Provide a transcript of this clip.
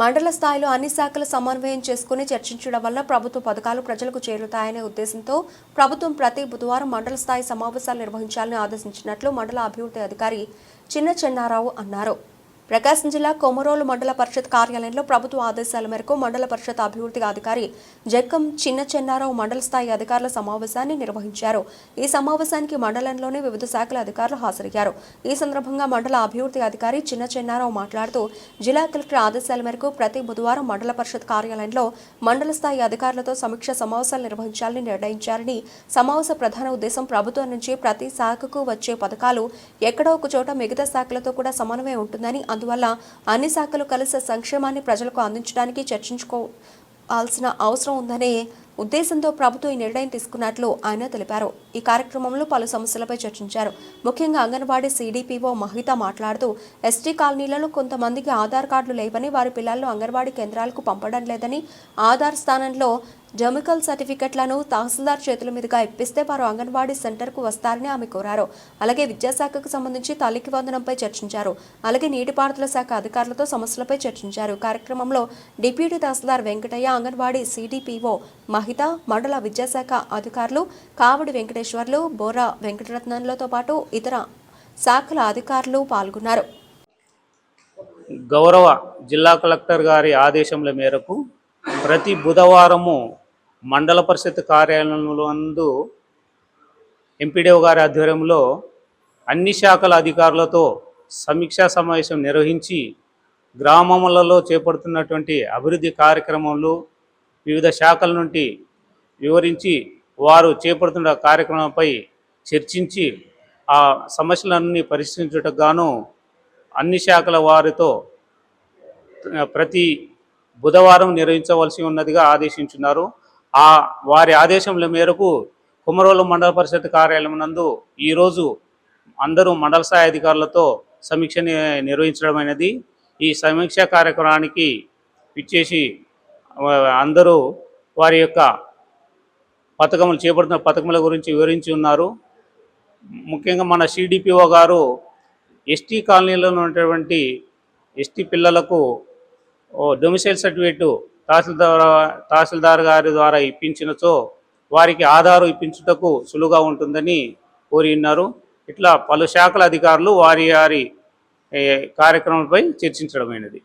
మండల స్థాయిలో అన్ని శాఖల సమన్వయం చేసుకుని చర్చించడం వల్ల ప్రభుత్వ పథకాలు ప్రజలకు చేరుతాయనే ఉద్దేశంతో ప్రభుత్వం ప్రతి బుధవారం మండల స్థాయి సమావేశాలు నిర్వహించాలని ఆదేశించినట్లు మండల అభివృద్ధి అధికారి చిన్న చెన్నారావు అన్నారు. ప్రకాశం జిల్లా కొమరోలు మండల పరిషత్ కార్యాలయంలో ప్రభుత్వ ఆదేశాల మేరకు మండల పరిషత్ అభివృద్ధి అధికారి జక్కం చిన్న చెన్నారావు మండల స్థాయి అధికారుల సమావేశాన్ని నిర్వహించారు. ఈ సమావేశానికి మండలంలోని వివిధ శాఖల అధికారులు హాజరయ్యారు. ఈ సందర్భంగా మండల అభివృద్ధి అధికారి చిన్న చెన్నారావు మాట్లాడుతూ జిల్లా కలెక్టర్ ఆదేశాల మేరకు ప్రతి బుధవారం మండల పరిషత్ కార్యాలయంలో మండల స్థాయి అధికారులతో సమీక్ష సమావేశాలు నిర్వహించాలని నిర్ణయించారని సమావేశ ప్రధాన ఉద్దేశం ప్రభుత్వం నుంచి ప్రతి శాఖకు వచ్చే పథకాలు ఎక్కడో ఒక చోట మిగతా శాఖలతో కూడా సమన్వయం ఉంటుందని అందువల్ల అన్ని శాఖలు కలిసి సంక్షేమాన్ని ప్రజలకు అందించడానికి చర్చించుకోవాల్సిన అవసరం ఉందనే ఉద్దేశంతో ప్రభుత్వం ఈ నిర్ణయం తీసుకున్నట్లు ఆయన తెలిపారు. ఈ కార్యక్రమంలో పలు సమస్యలపై చర్చించారు. ముఖ్యంగా అంగన్వాడీ సీడీపీఓ మహిత మాట్లాడుతూ ఎస్టీ కాలనీలలో కొంతమందికి ఆధార్ కార్డులు లేవని వారి పిల్లలను అంగన్వాడీ కేంద్రాలకు పంపడం లేదని ఆధార్ స్థానంలో జమికల్ సర్టిఫికెట్లను తహసీల్దార్ చేతుల మీదుగా ఇప్పిస్తే వారు అంగన్వాడీ సెంటర్కు వస్తారని ఆమె కోరారు. అలాగే విద్యాశాఖకు సంబంధించి తల్లికి వందనంపై చర్చించారు. అలాగే నీటిపారుదల శాఖ అధికారులతో సమస్యలపై చర్చించారు. కార్యక్రమంలో డిప్యూటీ తహసీల్దార్ వెంకటయ్య అంగన్వాడీ సిడిపిఓ మహిత మండల విద్యాశాఖ అధికారులు కావడి వెంకటేశ్వర్లు బోరా వెంకటరత్నంలతో పాటు ఇతర శాఖల అధికారులు పాల్గొన్నారు. గౌరవ జిల్లా కలెక్టర్ గారి ఆదేశంల మేరకు ప్రతి బుధవారము మండల పరిషత్ కార్యాలయంలో అందు ఎంపీడీఓ గారి ఆధ్వర్యంలో అన్ని శాఖల అధికారులతో సమీక్షా సమావేశం నిర్వహించి గ్రామములలో చేపడుతున్నటువంటి అభివృద్ధి కార్యక్రమాలు వివిధ శాఖల నుండి వివరించి వారు చేపడుతున్న కార్యక్రమంపై చర్చించి ఆ సమస్యలన్నీ పరిశీలించుటకు గాను అన్ని శాఖల వారితో ప్రతి బుధవారం నిర్వహించవలసి ఉన్నదిగా ఆదేశించున్నారు. ఆ వారి ఆదేశముల మేరకు కుమరోలు మండల పరిషత్ కార్యాలయం నందు ఈరోజు అందరూ మండల స్థాయి అధికారులతో సమీక్ష నిర్వహించడమైనది నిర్వహించడం అనేది ఈ సమీక్ష కార్యక్రమానికి ఇచ్చేసి అందరూ వారి యొక్క పథకములు చేపడుతున్న పథకముల గురించి వివరించి ఉన్నారు. ముఖ్యంగా మన సిడిపిఓ గారు ఎస్టీ కాలనీలో ఉన్నటువంటి ఎస్టీ పిల్లలకు డొమిసైల్ సర్టిఫికేట్ తహసీల్దార్ తహసీల్దార్ గారి ద్వారా ఇప్పించినచో వారికి ఆధారు ఇప్పించుటకు సులువుగా ఉంటుందని కోరి ఉన్నారు. ఇట్లా పలు శాఖల అధికారులు వారి వారి కార్యక్రమంపై చర్చించడమైనది.